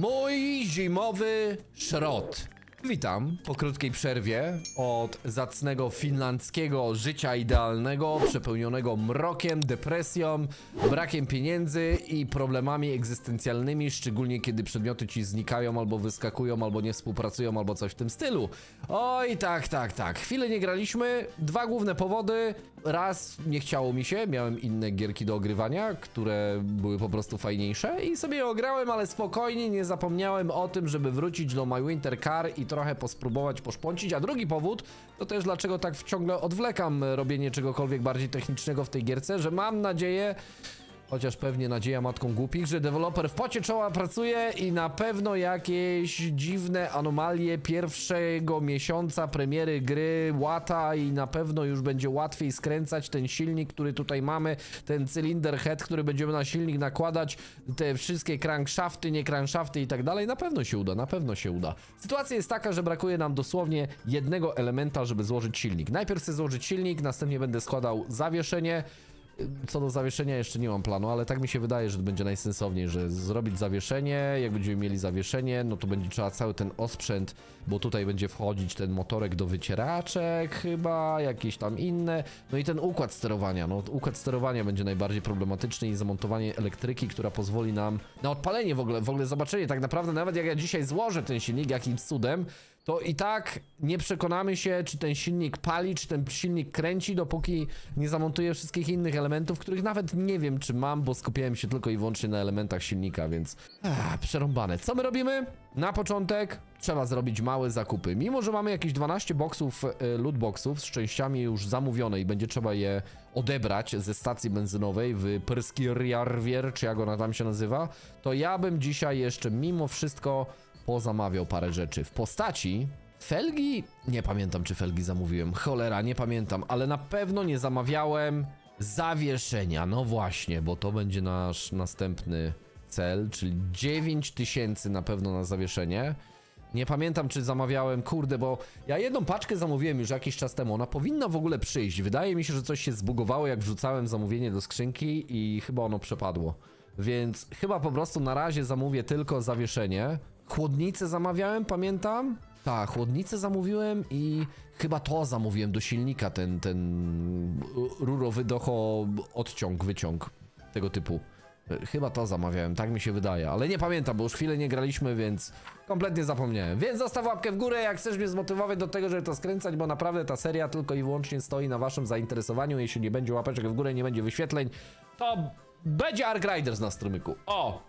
Mój zimowy szrot. Witam po krótkiej przerwie od zacnego finlandzkiego życia idealnego, przepełnionego mrokiem, depresją, brakiem pieniędzy i problemami egzystencjalnymi, szczególnie kiedy przedmioty ci znikają albo wyskakują, albo nie współpracują, albo coś w tym stylu. Oj, tak, tak, tak. Chwilę nie graliśmy. Dwa główne powody. Raz nie chciało mi się, miałem inne gierki do ogrywania, które były po prostu fajniejsze i sobie je ograłem, ale spokojnie nie zapomniałem o tym, żeby wrócić do My Winter Car i trochę pospróbować poszpącić. A drugi powód to też dlaczego tak ciągle odwlekam robienie czegokolwiek bardziej technicznego w tej gierce, że mam nadzieję, Chociaż pewnie nadzieja matką głupich, że deweloper w pocie czoła pracuje i na pewno jakieś dziwne anomalie pierwszego miesiąca premiery gry łata i na pewno już będzie łatwiej skręcać ten silnik, który tutaj mamy, ten cylinder head, który będziemy na silnik nakładać, te wszystkie crankshafty, nie crankshafty i tak dalej. Na pewno się uda, na pewno się uda. Sytuacja jest taka, że brakuje nam dosłownie jednego elementa, żeby złożyć silnik. Najpierw chcę złożyć silnik, następnie będę składał zawieszenie, co do zawieszenia jeszcze nie mam planu, ale tak mi się wydaje, że będzie najsensowniej, że zrobić zawieszenie, jak będziemy mieli zawieszenie, no to będzie trzeba cały ten osprzęt, bo tutaj będzie wchodzić ten motorek do wycieraczek chyba, jakieś tam inne, no i ten układ sterowania, no układ sterowania będzie najbardziej problematyczny i zamontowanie elektryki, która pozwoli nam na odpalenie w ogóle, w ogóle zobaczenie tak naprawdę nawet jak ja dzisiaj złożę ten silnik jakimś cudem, to i tak nie przekonamy się, czy ten silnik pali, czy ten silnik kręci, dopóki nie zamontuję wszystkich innych elementów, których nawet nie wiem, czy mam, bo skupiałem się tylko i wyłącznie na elementach silnika, więc ah, przerąbane. Co my robimy? Na początek trzeba zrobić małe zakupy. Mimo, że mamy jakieś 12 boksów, e, loot boxów z częściami już zamówione i będzie trzeba je odebrać ze stacji benzynowej w Prskirjarvier, czy jak ona tam się nazywa, to ja bym dzisiaj jeszcze mimo wszystko pozamawiał parę rzeczy w postaci felgi. Nie pamiętam, czy felgi zamówiłem. Cholera, nie pamiętam, ale na pewno nie zamawiałem zawieszenia. No właśnie, bo to będzie nasz następny cel, czyli 9000 na pewno na zawieszenie. Nie pamiętam, czy zamawiałem, kurde, bo ja jedną paczkę zamówiłem już jakiś czas temu. Ona powinna w ogóle przyjść. Wydaje mi się, że coś się zbugowało, jak wrzucałem zamówienie do skrzynki i chyba ono przepadło. Więc chyba po prostu na razie zamówię tylko zawieszenie. Chłodnicę zamawiałem, pamiętam? Tak, chłodnicę zamówiłem i chyba to zamówiłem do silnika, ten, ten rurowy docho odciąg, wyciąg tego typu. Chyba to zamawiałem, tak mi się wydaje, ale nie pamiętam, bo już chwilę nie graliśmy, więc kompletnie zapomniałem. Więc zostaw łapkę w górę, jak chcesz mnie zmotywować do tego, żeby to skręcać, bo naprawdę ta seria tylko i wyłącznie stoi na waszym zainteresowaniu. Jeśli nie będzie łapeczek w górę, nie będzie wyświetleń, to będzie Ark Riders na strumyku. O!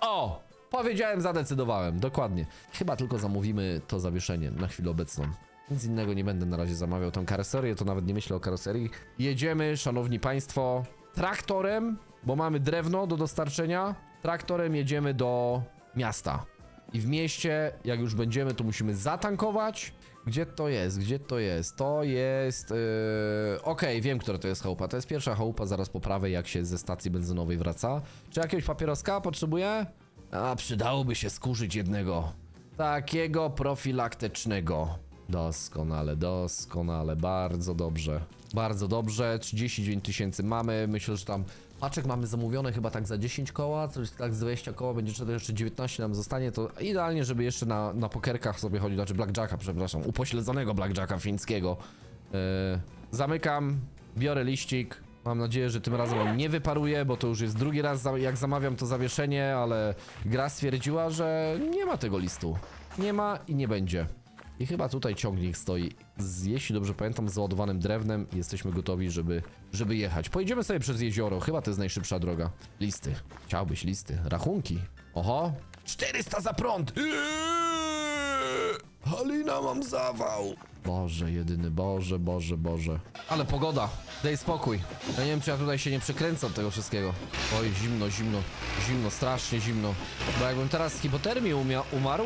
O! Powiedziałem, zadecydowałem, dokładnie. Chyba tylko zamówimy to zawieszenie na chwilę obecną. Nic innego nie będę na razie zamawiał. Tą karoserię to nawet nie myślę o karoserii. Jedziemy, szanowni państwo, traktorem, bo mamy drewno do dostarczenia. Traktorem jedziemy do miasta. I w mieście, jak już będziemy, to musimy zatankować. Gdzie to jest? Gdzie to jest? To jest. Yy... Okej, wiem, która to jest chałupa. To jest pierwsza chałupa, zaraz po prawej, jak się ze stacji benzynowej wraca. Czy jakiegoś papieroska potrzebuję? A, przydałoby się skurzyć jednego. Takiego profilaktycznego. Doskonale, doskonale, bardzo dobrze. Bardzo dobrze, 39 tysięcy mamy, myślę, że tam paczek mamy zamówione chyba tak za 10 koła, coś tak z 20 koła, będzie trzeba jeszcze 19 nam zostanie, to idealnie, żeby jeszcze na, na pokerkach sobie chodzić, znaczy blackjacka, przepraszam, upośledzonego blackjacka fińskiego. Yy, zamykam, biorę liścik, mam nadzieję, że tym razem on nie wyparuje, bo to już jest drugi raz jak zamawiam to zawieszenie, ale gra stwierdziła, że nie ma tego listu. Nie ma i nie będzie. I chyba tutaj ciągnik stoi, z, jeśli dobrze pamiętam, z załadowanym drewnem i jesteśmy gotowi, żeby, żeby jechać. Pojedziemy sobie przez jezioro, chyba to jest najszybsza droga. Listy. Chciałbyś listy. Rachunki. Oho. 400 za prąd! Halina, mam zawał! Boże, jedyny, Boże, Boże, Boże. Ale pogoda, daj spokój. Ja nie wiem, czy ja tutaj się nie przekręcę od tego wszystkiego. Oj, zimno, zimno, zimno, strasznie zimno. Bo jakbym teraz z hipotermii umarł,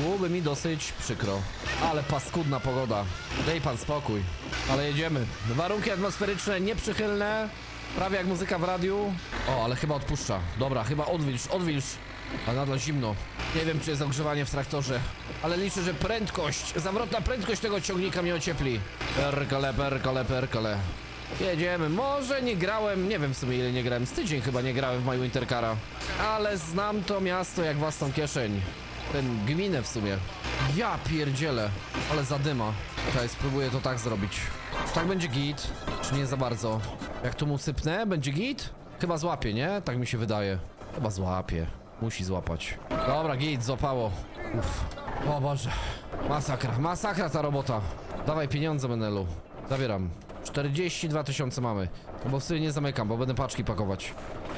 byłoby mi dosyć przykro. Ale paskudna pogoda. Daj pan spokój. Ale jedziemy. Warunki atmosferyczne nieprzychylne. Prawie jak muzyka w radiu. O, ale chyba odpuszcza. Dobra, chyba odwilż, odwilż. A nadal zimno. Nie wiem, czy jest ogrzewanie w traktorze. Ale liczę, że prędkość, zawrotna prędkość tego ciągnika mnie ociepli. Perkale, perkale, perkale. Jedziemy. Może nie grałem, nie wiem w sumie ile nie grałem. Z tydzień chyba nie grałem w My Winter Cara. Ale znam to miasto jak własną kieszeń. Ten gminę w sumie. Ja pierdzielę. Ale zadyma. Czekaj, spróbuję to tak zrobić. Czy tak będzie git? Czy nie za bardzo? Jak tu mu sypnę, będzie git? Chyba złapie, nie? Tak mi się wydaje. Chyba złapie. Musi złapać. Dobra, git, złapało. Uff. O Boże. Masakra, masakra ta robota. Dawaj pieniądze, Menelu. Zabieram. 42 tysiące mamy. No bo w sumie nie zamykam, bo będę paczki pakować.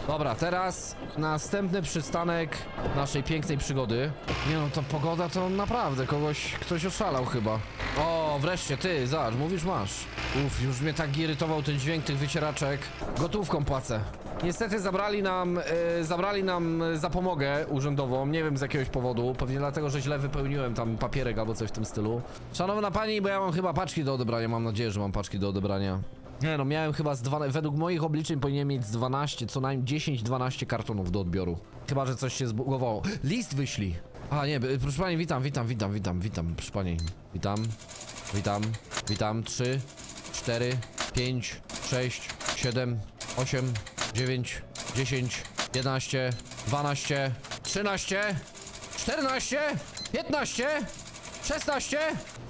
Dobra, teraz następny przystanek naszej pięknej przygody. Nie no, to pogoda to naprawdę kogoś, ktoś oszalał chyba. O, wreszcie ty, zobacz, mówisz masz. Uff, już mnie tak irytował ten dźwięk tych wycieraczek. Gotówką płacę. Niestety zabrali nam, e, zabrali nam zapomogę urzędową, nie wiem z jakiegoś powodu, pewnie dlatego, że źle wypełniłem tam papierek albo coś w tym stylu. Szanowna pani, bo ja mam chyba paczki do odebrania, mam nadzieję, że mam paczki do odebrania. Nie no, miałem chyba z dwa, według moich obliczeń powinienem mieć z 12, co najmniej 10-12 kartonów do odbioru. Chyba, że coś się zbugowało. List wyślij! A nie, proszę pani, witam, witam, witam, witam, witam, proszę pani. Witam, witam, witam, 3, 4, 5, 6, 7, 8, 9, 10, 11, 12, 13, 14, 15, 16,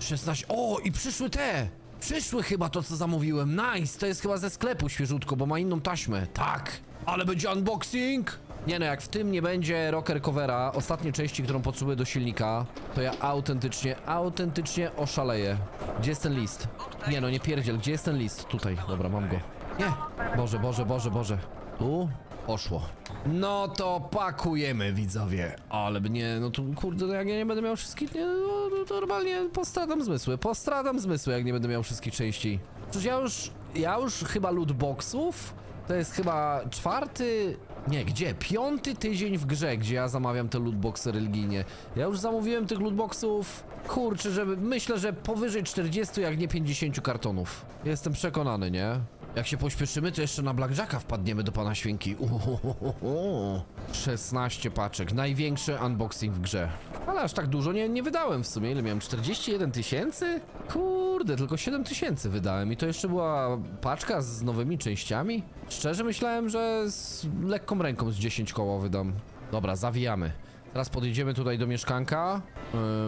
16. O, i przyszły te! Przyszły chyba to, co zamówiłem. Nice! To jest chyba ze sklepu świeżutko, bo ma inną taśmę. Tak! Ale będzie unboxing! Nie no, jak w tym nie będzie rocker covera, ostatniej części, którą potrzebuję do silnika, to ja autentycznie, autentycznie oszaleję. Gdzie jest ten list? Nie no, nie pierdziel, gdzie jest ten list? Tutaj, dobra, mam go. Nie! Boże, Boże, Boże, Boże. Tu? Poszło. No to pakujemy, widzowie. Ale nie, no tu kurde, no jak ja nie będę miał wszystkich, nie, no, no to normalnie postradam zmysły. Postradam zmysły, jak nie będę miał wszystkich części. Przecież ja już, ja już chyba lootboxów, to jest chyba czwarty, nie, gdzie? Piąty tydzień w grze, gdzie ja zamawiam te lootboxy religijnie. Ja już zamówiłem tych lootboxów, kurczę, żeby, myślę, że powyżej 40, jak nie 50 kartonów. Jestem przekonany, nie? Jak się pośpieszymy, to jeszcze na Blackjacka wpadniemy do pana świnki. Uhuhuhu. 16 paczek, największy unboxing w grze. Ale aż tak dużo nie, nie wydałem w sumie. Ile miałem? 41 tysięcy? Kurde, tylko 7 tysięcy wydałem i to jeszcze była paczka z nowymi częściami? Szczerze myślałem, że z lekką ręką z 10 koło wydam. Dobra, zawijamy. Teraz podjedziemy tutaj do mieszkanka,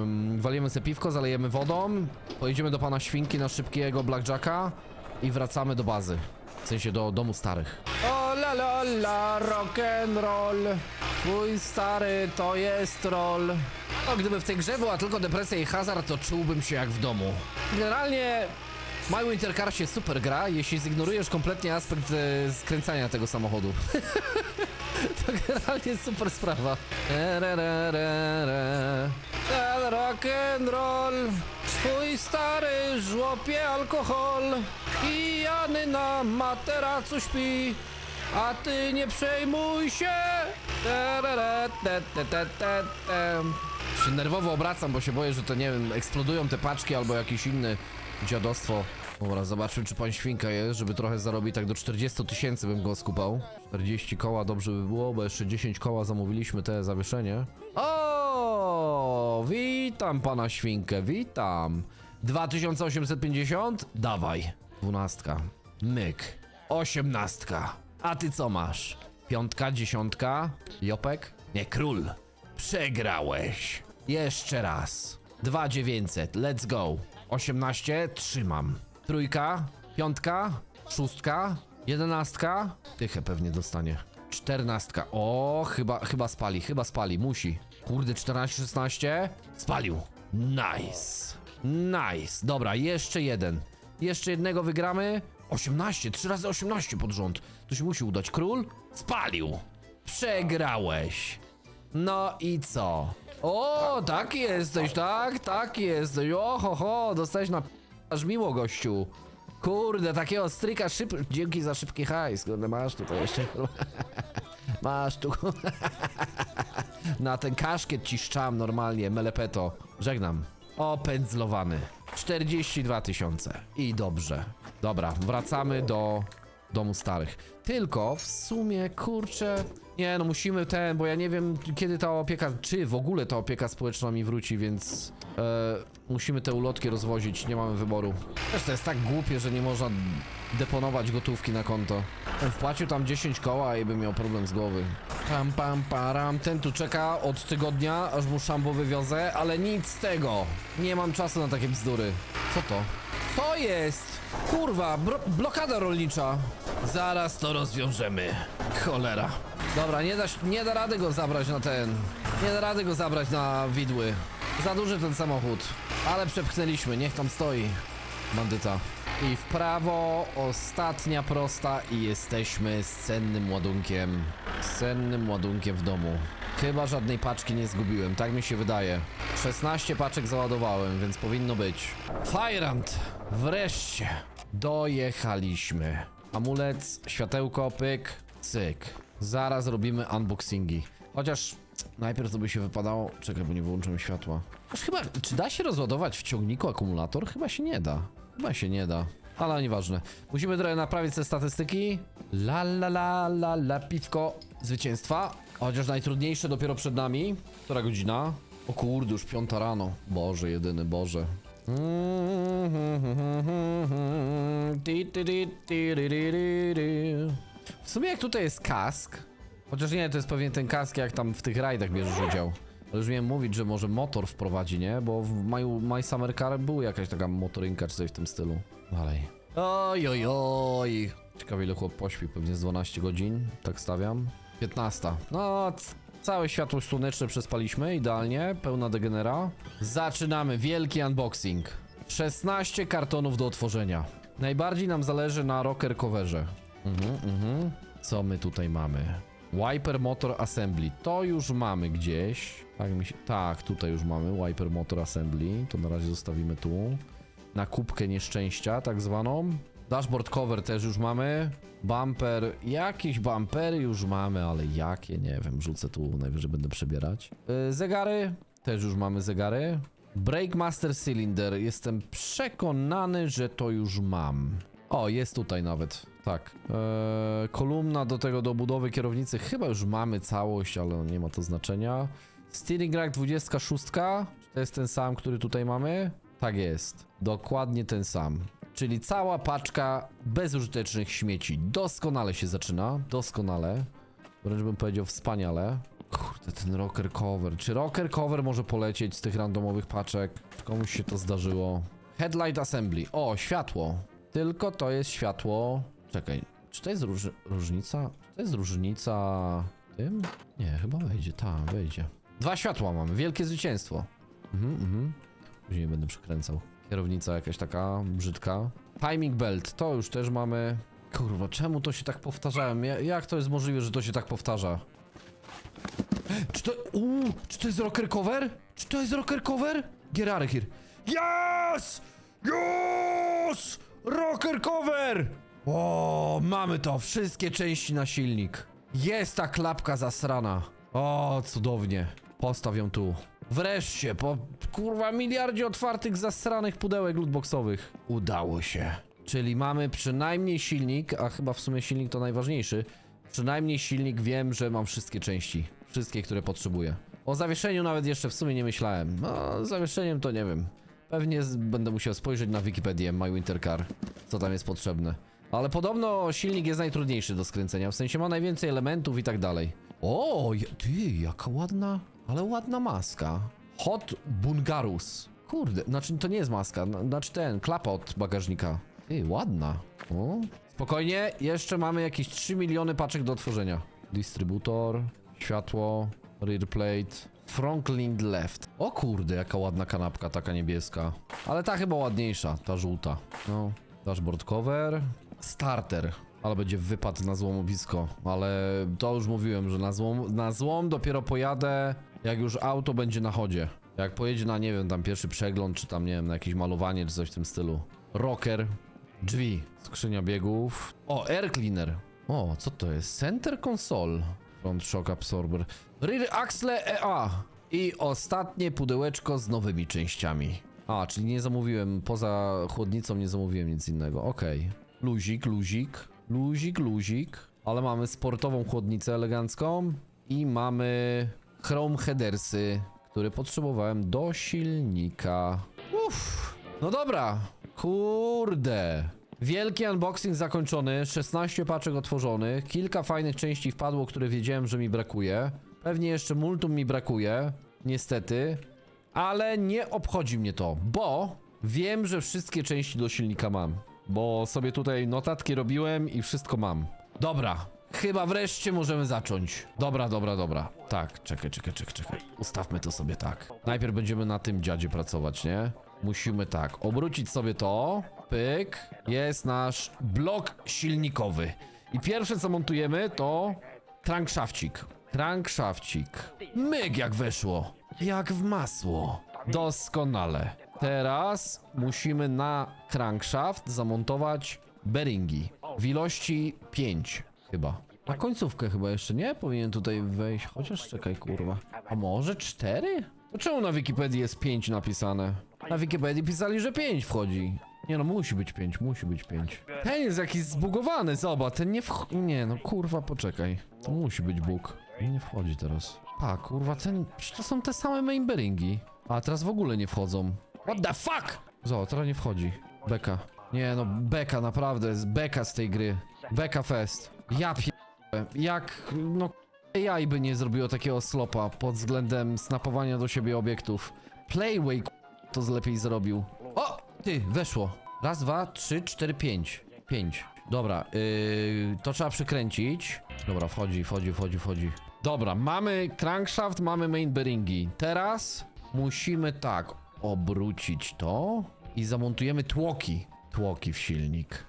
ym, walimy sobie piwko, zalejemy wodą, pojedziemy do pana świnki na szybkiego blackjacka i wracamy do bazy. W sensie do domu starych. O la la la, rock and roll. Twój stary to jest troll. No, gdyby w tej grze była tylko depresja i hazard, to czułbym się jak w domu. Generalnie My Winter Car się super gra, jeśli zignorujesz kompletnie aspekt e, skręcania tego samochodu. to generalnie super sprawa. Ten Rock and roll, twój stary żłopie alkohol i Jany na materacu śpi, a ty nie przejmuj się. Się nerwowo obracam, bo się boję, że to nie wiem, eksplodują te paczki albo jakieś inne dziadostwo. Dobra, zobaczmy czy pan świnka jest, żeby trochę zarobić, tak do 40 tysięcy bym go skupał. 40 koła dobrze by było, bo jeszcze 10 koła zamówiliśmy te zawieszenie. O, witam pana świnkę, witam. 2850? Dawaj. Dwunastka. Myk. Osiemnastka. A ty co masz? Piątka, dziesiątka? Jopek? Nie, król. Przegrałeś. Jeszcze raz. 2900, let's go. 18, trzymam. Trójka, piątka, szóstka, jedenastka. Tychę pewnie dostanie. Czternastka. O, chyba, chyba spali, chyba spali, musi. Kurde, 14, 16. Spalił. Nice. Nice. Dobra, jeszcze jeden. Jeszcze jednego wygramy. 18, 3 razy 18 pod rząd. To się musi udać. Król spalił. Przegrałeś. No i co? O, taki jesteś, tak? Taki jesteś. Oho, ho, dostałeś na aż miło, gościu. Kurde, takiego stryka szyb... Dzięki za szybki hajs, kurde, masz tutaj jeszcze. Masz tu. Na ten kaszkiet ci szczam normalnie, melepeto. Żegnam. Opędzlowany. 42 tysiące. I dobrze. Dobra, wracamy do domu starych. Tylko w sumie, kurczę, Nie, no musimy ten, bo ja nie wiem kiedy ta opieka, czy w ogóle ta opieka społeczna mi wróci, więc e, musimy te ulotki rozwozić, nie mamy wyboru. Też to jest tak głupie, że nie można deponować gotówki na konto. On wpłacił tam 10 koła i by miał problem z głowy. Pam, pam, param. Ten tu czeka od tygodnia, aż mu szambo wywiozę, ale nic z tego. Nie mam czasu na takie bzdury. Co to? Co jest? Kurwa, blokada rolnicza. Zaraz to rozwiążemy. Cholera. Dobra, nie da, nie da rady go zabrać na ten. Nie da rady go zabrać na widły. Za duży ten samochód. Ale przepchnęliśmy, niech tam stoi. Bandyta. I w prawo, ostatnia prosta i jesteśmy z cennym ładunkiem. Z cennym ładunkiem w domu. Chyba żadnej paczki nie zgubiłem, tak mi się wydaje. 16 paczek załadowałem, więc powinno być. Fajrant! Wreszcie! Dojechaliśmy. Amulet, światełko, pyk, cyk. Zaraz robimy unboxingi. Chociaż najpierw to by się wypadało... Czekaj, bo nie wyłączyłem światła. Aż chyba... Czy da się rozładować w ciągniku akumulator? Chyba się nie da. Chyba się nie da. Ale nieważne. Musimy trochę naprawić te statystyki. La la la la la piwko zwycięstwa. Chociaż najtrudniejsze dopiero przed nami. Która godzina? O kurde, już piąta rano. Boże, jedyny Boże. W sumie jak tutaj jest kask, chociaż nie, to jest pewnie ten kask jak tam w tych rajdach bierzesz udział. Ale już miałem mówić, że może motor wprowadzi, nie? Bo w My, My Summer Car była jakaś taka motorynka czy coś w tym stylu. Dalej. Oj, oj, oj. Ciekawe ile chłop pośpi, pewnie z 12 godzin, tak stawiam. 15. No, całe światło słoneczne przespaliśmy, idealnie, pełna degenera. Zaczynamy, wielki unboxing. 16 kartonów do otworzenia. Najbardziej nam zależy na rocker coverze. Mhm, mhm. Co my tutaj mamy? Wiper Motor Assembly. To już mamy gdzieś. Tak, mi się... tak, tutaj już mamy Wiper Motor Assembly. To na razie zostawimy tu. Na kubkę nieszczęścia, tak zwaną. Dashboard cover też już mamy. Bumper, jakieś bumpery już mamy, ale jakie, nie wiem, rzucę tu, najwyżej będę przebierać. Yy, zegary, też już mamy zegary. Brake Master Cylinder, jestem przekonany, że to już mam. O, jest tutaj nawet, tak. Eee, kolumna do tego, do budowy kierownicy, chyba już mamy całość, ale nie ma to znaczenia. Steering rack 26, czy to jest ten sam, który tutaj mamy? Tak jest, dokładnie ten sam. Czyli cała paczka bezużytecznych śmieci. Doskonale się zaczyna, doskonale. Wręcz bym powiedział wspaniale. Kurde, ten rocker cover. Czy rocker cover może polecieć z tych randomowych paczek? Komuś się to zdarzyło? Headlight assembly. O, światło. Tylko to jest światło. Czekaj, czy to jest róż różnica? Czy to jest różnica tym? Nie, chyba wejdzie, tak, wejdzie. Dwa światła mamy, wielkie zwycięstwo. Mhm, mhm. Później będę przekręcał. Kierownica jakaś taka brzydka. Timing belt, to już też mamy. Kurwa, czemu to się tak powtarzałem? Ja, jak to jest możliwe, że to się tak powtarza? Czy to... Uuu, czy to jest rocker cover? Czy to jest rocker cover? Gerary here. Yes! Yes! Rocker cover! O, mamy to. Wszystkie części na silnik. Jest ta klapka zasrana. O, cudownie. Postaw ją tu. Wreszcie, po kurwa miliardzie otwartych zasranych pudełek lootboxowych. Udało się. Czyli mamy przynajmniej silnik, a chyba w sumie silnik to najważniejszy. Przynajmniej silnik wiem, że mam wszystkie części. Wszystkie, które potrzebuję. O zawieszeniu nawet jeszcze w sumie nie myślałem. No, zawieszeniem to nie wiem. Pewnie z, będę musiał spojrzeć na Wikipedię My Winter Car, co tam jest potrzebne. Ale podobno silnik jest najtrudniejszy do skręcenia, w sensie ma najwięcej elementów i tak dalej. O, ty, jaka ładna, ale ładna maska. Hot Bungarus. Kurde, znaczy to nie jest maska, znaczy ten, klapa od bagażnika. Ty, ładna. O. Spokojnie, jeszcze mamy jakieś 3 miliony paczek do otworzenia. Dystrybutor, światło, rear plate, Franklin left. O kurde, jaka ładna kanapka, taka niebieska. Ale ta chyba ładniejsza, ta żółta. No, dashboard cover, starter. Ale będzie wypad na złomowisko, ale to już mówiłem, że na złom, na złom dopiero pojadę, jak już auto będzie na chodzie. Jak pojedzie na, nie wiem, tam pierwszy przegląd, czy tam, nie wiem, na jakieś malowanie, czy coś w tym stylu. Rocker, drzwi, skrzynia biegów. O, air cleaner. O, co to jest? Center console. Front shock absorber. Rear axle EA. I ostatnie pudełeczko z nowymi częściami. A, czyli nie zamówiłem, poza chłodnicą nie zamówiłem nic innego. Okej. Luzik, luzik, luzik, luzik. ale mamy sportową chłodnicę elegancką i mamy chrome headersy, które potrzebowałem do silnika. Uff, no dobra, kurde. Wielki unboxing zakończony, 16 paczek otworzonych, kilka fajnych części wpadło, które wiedziałem, że mi brakuje. Pewnie jeszcze multum mi brakuje, niestety, ale nie obchodzi mnie to, bo wiem, że wszystkie części do silnika mam. Bo sobie tutaj notatki robiłem i wszystko mam. Dobra, chyba wreszcie możemy zacząć. Dobra, dobra, dobra. Tak, czekaj, czekaj, czekaj, czekaj. Ustawmy to sobie tak. Najpierw będziemy na tym dziadzie pracować, nie? Musimy tak, obrócić sobie to. Pyk. Jest nasz blok silnikowy. I pierwsze co montujemy to Crankszafcik. Crankszafcik. Myk jak weszło. Jak w masło. Doskonale. Teraz musimy na crankshaft zamontować bearingi. W ilości 5 chyba. Na końcówkę chyba jeszcze nie? Powinien tutaj wejść. Chociaż czekaj, kurwa. A może 4? To czemu na Wikipedii jest 5 napisane? Na Wikipedii pisali, że 5 wchodzi. Nie no, musi być 5, musi być 5. Ten jest jakiś zbugowany, zobacz, ten nie wchodzi. Nie no, kurwa, poczekaj. To musi być bóg. Nie wchodzi teraz. Pa, kurwa, ten. Przecież to są te same main bearingi. A teraz w ogóle nie wchodzą. What the fuck? Zobacz, teraz nie wchodzi. Beka. Nie no, beka, naprawdę, jest beka z tej gry. Beka fest. Ja pie... Jak, no, AI by nie zrobiło takiego slopa pod względem snapowania do siebie obiektów. Playway to z lepiej zrobił. O! Ty, weszło. Raz, dwa, trzy, cztery, pięć. Pięć. Dobra, yy, to trzeba przykręcić. Dobra, wchodzi, wchodzi, wchodzi, wchodzi. Dobra, mamy crankshaft, mamy main bearingi. Teraz musimy tak obrócić to i zamontujemy tłoki. Tłoki w silnik.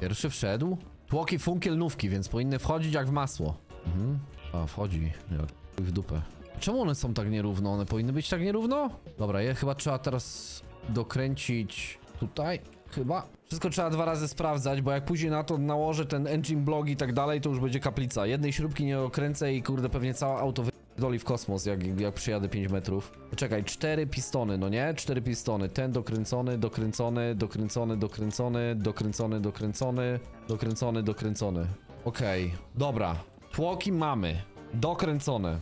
Pierwszy wszedł. Tłoki funkielnówki, więc powinny wchodzić jak w masło. Mhm. A, wchodzi. Jak w dupę. Czemu one są tak nierówno? One powinny być tak nierówno? Dobra, je chyba trzeba teraz dokręcić tutaj. Chyba. Wszystko trzeba dwa razy sprawdzać, bo jak później na to nałożę ten engine blog i tak dalej, to już będzie kaplica. Jednej śrubki nie okręcę i kurde pewnie całe auto doli w kosmos, jak, jak przyjadę 5 metrów. Czekaj, cztery pistony, no nie? Cztery pistony. Ten dokręcony, dokręcony, dokręcony, dokręcony, dokręcony, dokręcony, dokręcony, dokręcony. Okej, dobra. Tłoki mamy. Dokręcone.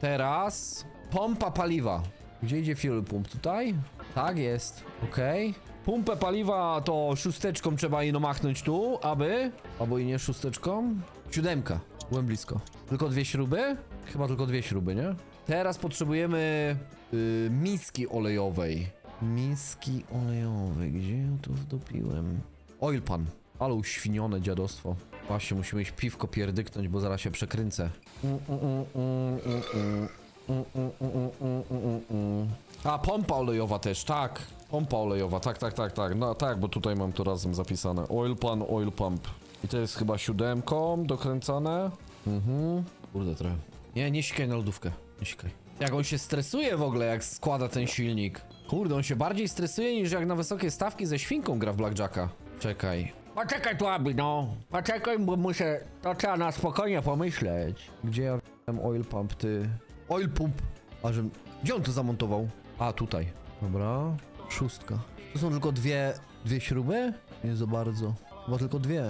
Teraz pompa paliwa. Gdzie idzie fuel pump? Tutaj? Tak jest. Okej. Pumpę paliwa to szósteczką trzeba ino machnąć tu, aby... Albo i nie szósteczką. Siódemka. Byłem blisko. Tylko dwie śruby? Chyba tylko dwie śruby, nie? Teraz potrzebujemy yy, miski olejowej. Miski olejowej. Gdzie ją tu wdopiłem? Oil pan. Ale uświnione dziadostwo. Właśnie, musimy iść piwko pierdyknąć, bo zaraz się przekręcę. Mm, mm. Mm, mm, mm, mm, mm, mm, mm. A, pompa olejowa też, tak. Pompa olejowa, tak, tak, tak, tak. No tak, bo tutaj mam to razem zapisane. Oil pan, oil pump. I to jest chyba siódemką dokręcane. Mhm. Kurde trochę. Nie, nie sikaj na lodówkę. Nie sikaj. Jak on się stresuje w ogóle, jak składa ten silnik. Kurde, on się bardziej stresuje niż jak na wysokie stawki ze świnką gra w Blackjacka. Czekaj. Poczekaj tu, Abi, no. Poczekaj, bo muszę... To trzeba na spokojnie pomyśleć. Gdzie ja oil pump, ty? Oil pump. A że... Gdzie on to zamontował? A, tutaj. Dobra. Szóstka. To są tylko dwie... Dwie śruby? Nie za bardzo. Chyba tylko dwie.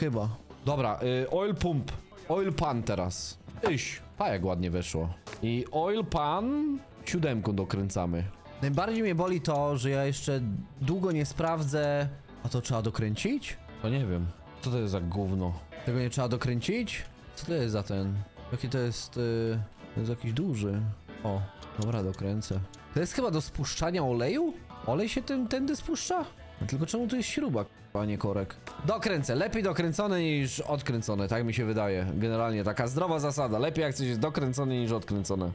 Chyba. Dobra, y, oil pump. Oil pan teraz. Iś. Pa jak ładnie weszło. I oil pan... Siódemką dokręcamy. Najbardziej mnie boli to, że ja jeszcze długo nie sprawdzę... A to trzeba dokręcić? To nie wiem. Co to jest za gówno? Tego nie trzeba dokręcić? Co to jest za ten? Jaki to jest... Yy... To jest jakiś duży. O, dobra, dokręcę. To jest chyba do spuszczania oleju? Olej się tym tędy spuszcza? No tylko czemu tu jest śruba, a nie korek? Dokręcę. Lepiej dokręcone niż odkręcone, tak mi się wydaje. Generalnie taka zdrowa zasada. Lepiej jak coś jest dokręcone niż odkręcone.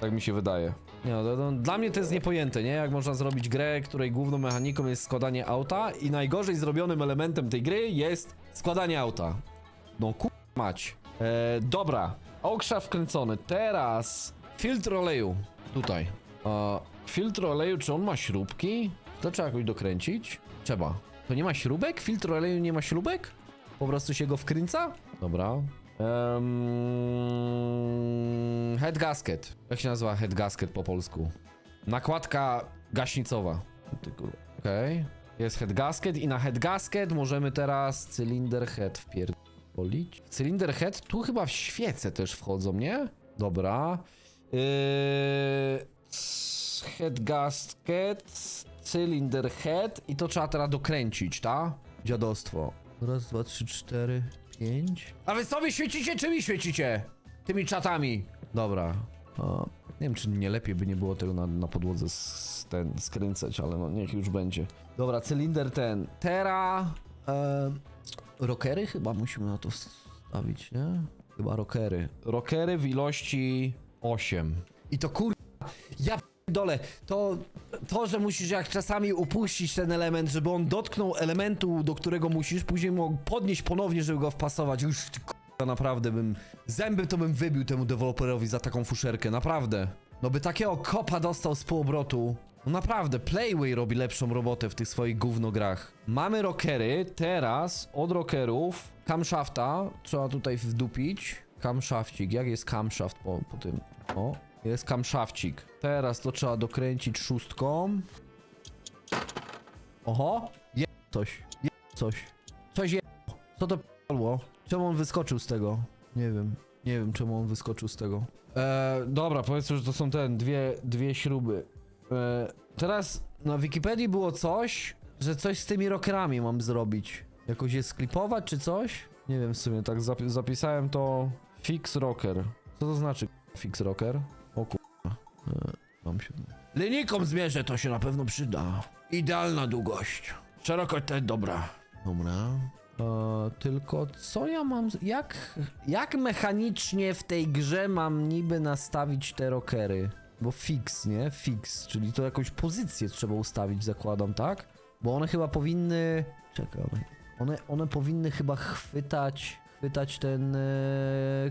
Tak mi się wydaje. Nie, no, to, dla mnie to jest niepojęte, nie? Jak można zrobić grę, której główną mechaniką jest składanie auta i najgorzej zrobionym elementem tej gry jest składanie auta. No ku... mać. E, dobra. Okrzaw wkręcony. Teraz filtr oleju. Tutaj. E, filtr oleju, czy on ma śrubki? To trzeba jakoś dokręcić? Trzeba. To nie ma śrubek? Filtr oleju nie ma śrubek? Po prostu się go wkręca? Dobra. Ehm, head gasket. Jak się nazywa head gasket po polsku? Nakładka gaśnicowa. Okej. Jest head gasket i na head gasket możemy teraz cylinder head wpierdolić. Cylinder head, tu chyba w świece też wchodzą, nie? Dobra. Yy, head gasket, cylinder head i to trzeba teraz dokręcić, ta? Dziadostwo. Raz, dwa, trzy, cztery, pięć. A wy sobie świecicie, czy mi świecicie? Tymi czatami. Dobra. O, nie wiem, czy nie lepiej by nie było tego na, na podłodze s- ten skręcać, ale no niech już będzie. Dobra, cylinder ten. Tera. E, rockery chyba musimy na to stawić, nie? Chyba rockery. Rockery w ilości 8. I to kur... Ja dole, to, to, że musisz jak czasami upuścić ten element, żeby on dotknął elementu, do którego musisz, później mógł podnieść ponownie, żeby go wpasować. Już k***a, naprawdę bym, zęby to bym wybił temu deweloperowi za taką fuszerkę, naprawdę. No by takiego kopa dostał z półobrotu. No naprawdę, Playway robi lepszą robotę w tych swoich gównograch. Mamy rockery, teraz od rockerów camshafta trzeba tutaj wdupić. Camshafcik, jak jest camshaft po, po tym? O, jest camshafcik. Teraz to trzeba dokręcić szóstką. Oho, je coś, je coś. Coś je... Co to p***ło? Czemu on wyskoczył z tego? Nie wiem. Nie wiem, czemu on wyskoczył z tego. Eee, dobra, powiedzmy, że to są ten, dwie, dwie śruby. Eee, teraz na Wikipedii było coś, że coś z tymi rockerami mam zrobić. Jakoś je sklipować czy coś? Nie wiem w sumie, tak zapi zapisałem to fix rocker. Co to znaczy fix rocker? Mam się... Linijką zmierzę, to się na pewno przyda. Idealna długość. Szerokość też dobra. Dobra. E, tylko co ja mam. z- Jak, jak mechanicznie w tej grze mam niby nastawić te rockery? Bo fix, nie? Fix, czyli to jakąś pozycję trzeba ustawić, zakładam, tak? Bo one chyba powinny. Czekaj. One, one powinny chyba chwytać. Chwytać ten e,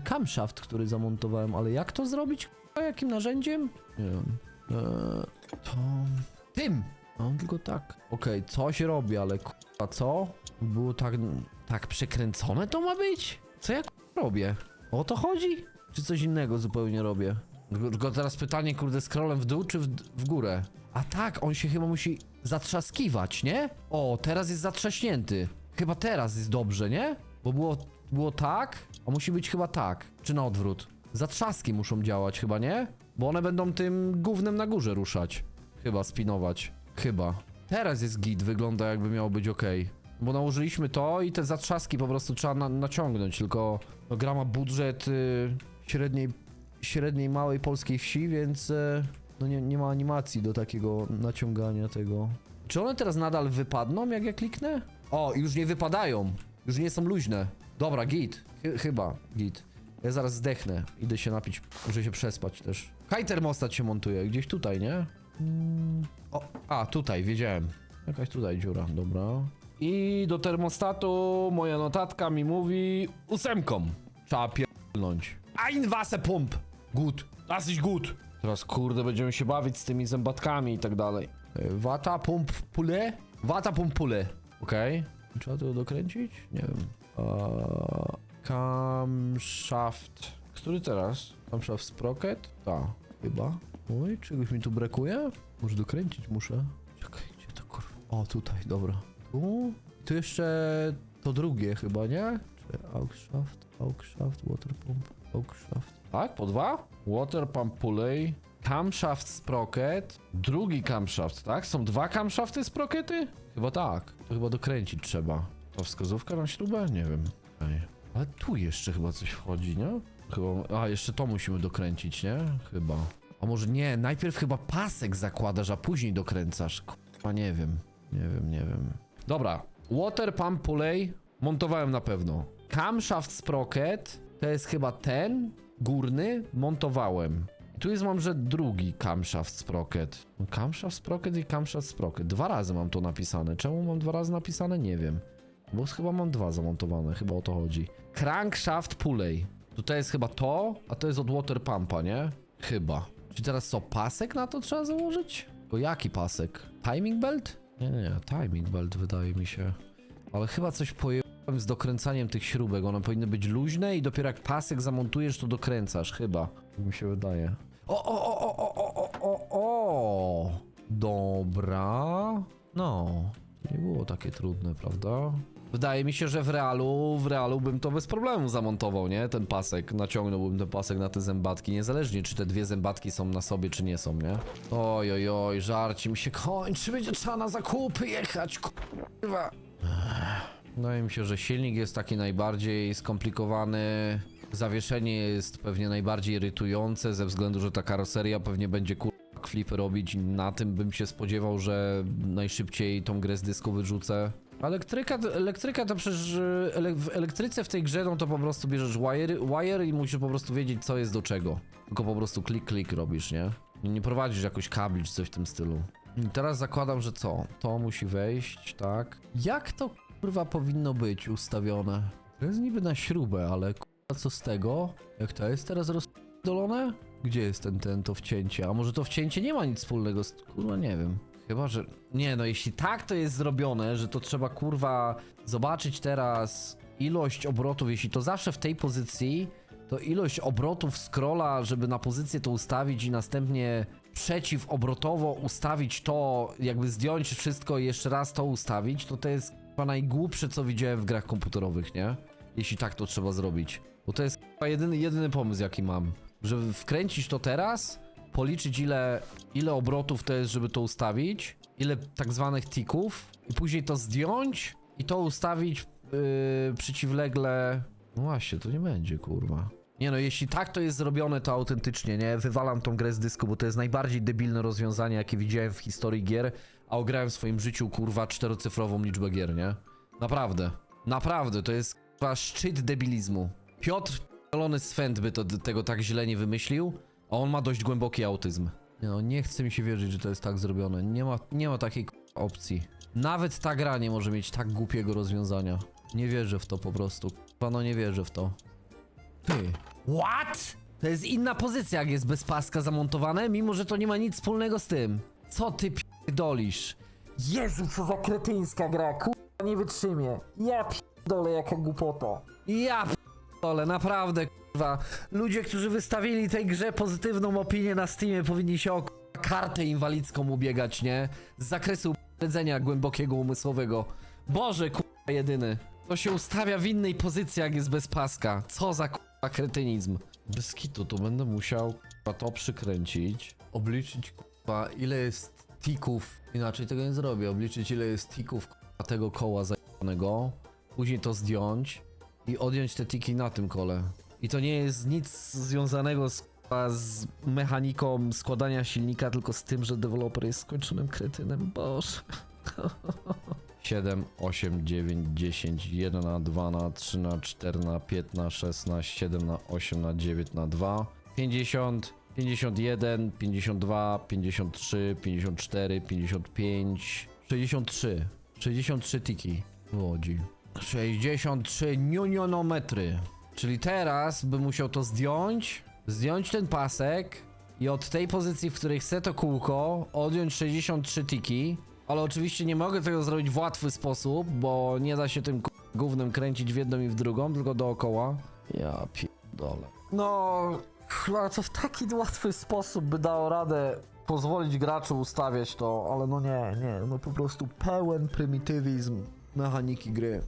camshaft, który zamontowałem, ale jak to zrobić? A jakim narzędziem? Nie wiem. E, to. Tym! No, tylko tak. Okej, coś robi, ale a co? Było tak, tak przekręcone to ma być? Co ja k***a, robię? O to chodzi? Czy coś innego zupełnie robię? Tylko teraz pytanie, kurde, scrollem w dół czy w, w górę? A tak, on się chyba musi zatrzaskiwać, nie? O, teraz jest zatrzaśnięty. Chyba teraz jest dobrze, nie? Bo było, było tak, a musi być chyba tak. Czy na odwrót? Zatrzaski muszą działać chyba, nie? Bo one będą tym gównem na górze ruszać. Chyba spinować. Chyba. Teraz jest git, wygląda jakby miało być ok. Bo nałożyliśmy to i te zatrzaski po prostu trzeba na, naciągnąć, tylko no, gra ma budżet y, średniej, średniej, małej polskiej wsi, więc y, no nie, nie ma animacji do takiego naciągania tego. Czy one teraz nadal wypadną, jak ja kliknę? O, już nie wypadają. Już nie są luźne. Dobra, git. Chy- chyba, git. Ja zaraz zdechnę. Idę się napić, muszę się przespać też. Kaj termostat się montuje, gdzieś tutaj, nie? O, a, tutaj, wiedziałem. Jakaś tutaj dziura, dobra. I do termostatu moja notatka mi mówi ósemką. Trzeba pierdolnąć. A inwasę pump! Good. Das ist gut. Teraz kurde będziemy się bawić z tymi zębatkami i tak dalej. E, Wata pump pule? Wata pump pule. Okej. Trzeba to dokręcić? Nie wiem. Eee, camshaft. Który teraz? Camshaft sprocket? Tak, chyba. Oj, czegoś mi tu brakuje? Może dokręcić muszę. Czekaj, gdzie to kurwa? O, tutaj, dobra. Tu? Tu jeszcze to drugie chyba, nie? Czy augshaft, water pump, augshaft. Tak, po dwa? Water pump pulley, camshaft sprocket, drugi camshaft, tak? Są dwa camshafty sprockety? Chyba tak. To chyba dokręcić trzeba. To wskazówka na śrubę? Nie wiem. Ej. Ale tu jeszcze chyba coś wchodzi, nie? Chyba... A, jeszcze to musimy dokręcić, nie? Chyba. A może nie, najpierw chyba pasek zakładasz, a później dokręcasz. Kurwa, nie wiem. Nie wiem, nie wiem. Dobra. Water pump pulley montowałem na pewno. Camshaft sprocket to jest chyba ten górny montowałem. Tu jest mam, że drugi camshaft sprocket. Camshaft sprocket i camshaft sprocket. Dwa razy mam to napisane. Czemu mam dwa razy napisane? Nie wiem. Bo chyba mam dwa zamontowane, chyba o to chodzi. Crankshaft pulley. Tutaj jest chyba to, a to jest od water pumpa, nie? Chyba. Czy teraz co, pasek na to trzeba założyć? Bo jaki pasek? Timing belt? Nie, nie, timing belt wydaje mi się. Ale chyba coś pojechałem z dokręcaniem tych śrubek. One powinny być luźne i dopiero jak pasek zamontujesz, to dokręcasz, chyba. Tak mi się wydaje. O, o, o, o, o, o, o, o, o! Dobra. No. Nie było takie trudne, prawda? Wydaje mi się, że w realu, w realu bym to bez problemu zamontował, nie? Ten pasek, naciągnąłbym ten pasek na te zębatki, niezależnie czy te dwie zębatki są na sobie, czy nie są, nie? Oj, oj, oj, żarcie mi się kończy, będzie trzeba na zakupy jechać, kurwa. Wydaje mi się, że silnik jest taki najbardziej skomplikowany. Zawieszenie jest pewnie najbardziej irytujące, ze względu, że ta karoseria pewnie będzie kur... flipy robić na tym bym się spodziewał, że najszybciej tą grę z dysku wyrzucę. Elektryka, elektryka to przecież w elektryce w tej grze no to po prostu bierzesz wire, wire i musisz po prostu wiedzieć co jest do czego. Tylko po prostu klik, klik robisz, nie? Nie prowadzisz jakoś kabli czy coś w tym stylu. I teraz zakładam, że co? To musi wejść, tak? Jak to kurwa powinno być ustawione? To jest niby na śrubę, ale kurwa co z tego? Jak to jest teraz rozdolone? Gdzie jest ten, ten, to wcięcie? A może to wcięcie nie ma nic wspólnego z... Kurwa, nie wiem. Chyba, że... Nie, no jeśli tak to jest zrobione, że to trzeba kurwa zobaczyć teraz ilość obrotów, jeśli to zawsze w tej pozycji, to ilość obrotów scrolla, żeby na pozycję to ustawić i następnie przeciwobrotowo ustawić to, jakby zdjąć wszystko i jeszcze raz to ustawić, to to jest chyba najgłupsze, co widziałem w grach komputerowych, nie? Jeśli tak to trzeba zrobić. Bo to jest chyba jedyny, jedyny pomysł, jaki mam. Żeby wkręcić to teraz, policzyć ile, ile obrotów to jest, żeby to ustawić, ile tak zwanych tików i później to zdjąć i to ustawić yy, przeciwlegle. No właśnie, to nie będzie, kurwa. Nie no, jeśli tak to jest zrobione, to autentycznie, nie? Wywalam tą grę z dysku, bo to jest najbardziej debilne rozwiązanie, jakie widziałem w historii gier, a ograłem w swoim życiu, kurwa, czterocyfrową liczbę gier, nie? Naprawdę. Naprawdę, to jest, kurwa, szczyt debilizmu. Piotr Zielony Swęd by to, tego tak źle nie wymyślił, a on ma dość głęboki autyzm. Nie no, nie chce mi się wierzyć, że to jest tak zrobione. Nie ma, nie ma takiej opcji. Nawet ta gra nie może mieć tak głupiego rozwiązania. Nie wierzę w to po prostu. Pano nie wierzę w to. Ty. What? To jest inna pozycja, jak jest bez paska zamontowane, mimo że to nie ma nic wspólnego z tym. Co ty pierdolisz? Jezu, co za kretyńska gra, kurwa nie wytrzymie. Ja pierdolę, jaka głupota. Ja ale naprawdę, kurwa. Ludzie, którzy wystawili tej grze pozytywną opinię na Steamie, powinni się o kartę inwalidzką ubiegać, nie? Z zakresu rdzenia głębokiego umysłowego. Boże, kurwa, jedyny. To się ustawia w innej pozycji, jak jest bez paska. Co za kurwa kretynizm. Bez kitu, to będę musiał kurwa, to przykręcić, obliczyć kurwa, ile jest tików. Inaczej tego nie zrobię. Obliczyć, ile jest tików kurwa, tego koła zajebanego. Później to zdjąć i odjąć te tiki na tym kole. I to nie jest nic związanego z, z mechaniką składania silnika, tylko z tym, że deweloper jest skończonym kretynem. Boże. 7, 8, 9, 10, 1 na 2 na 3 na 4 na 5 na 6 na 7 na 8 na 9 na 2 50 51 52 53 54 55 63 63 tiki Łodzi 63 nionionometry Czyli teraz bym musiał to zdjąć Zdjąć ten pasek I od tej pozycji, w której chcę to kółko Odjąć 63 tiki. Ale oczywiście nie mogę tego zrobić w łatwy sposób Bo nie da się tym gównem kręcić w jedną i w drugą Tylko dookoła. Ja pierdolę. No, chyba to w taki łatwy sposób by dało radę pozwolić graczu ustawiać to, ale no nie, nie, no po prostu pełen prymitywizm mechaniki gry.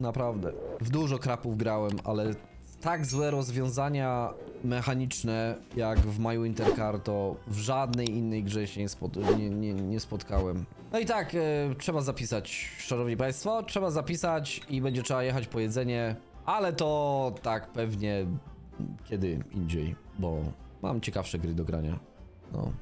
Naprawdę. W dużo krapów grałem, ale tak złe rozwiązania mechaniczne jak w My Winter Car to w żadnej innej grze się nie, nie, nie, nie spotkałem. No i tak, e, trzeba zapisać, szanowni państwo, trzeba zapisać i będzie trzeba jechać po jedzenie, ale to tak pewnie kiedy indziej, bo mam ciekawsze gry do grania. No.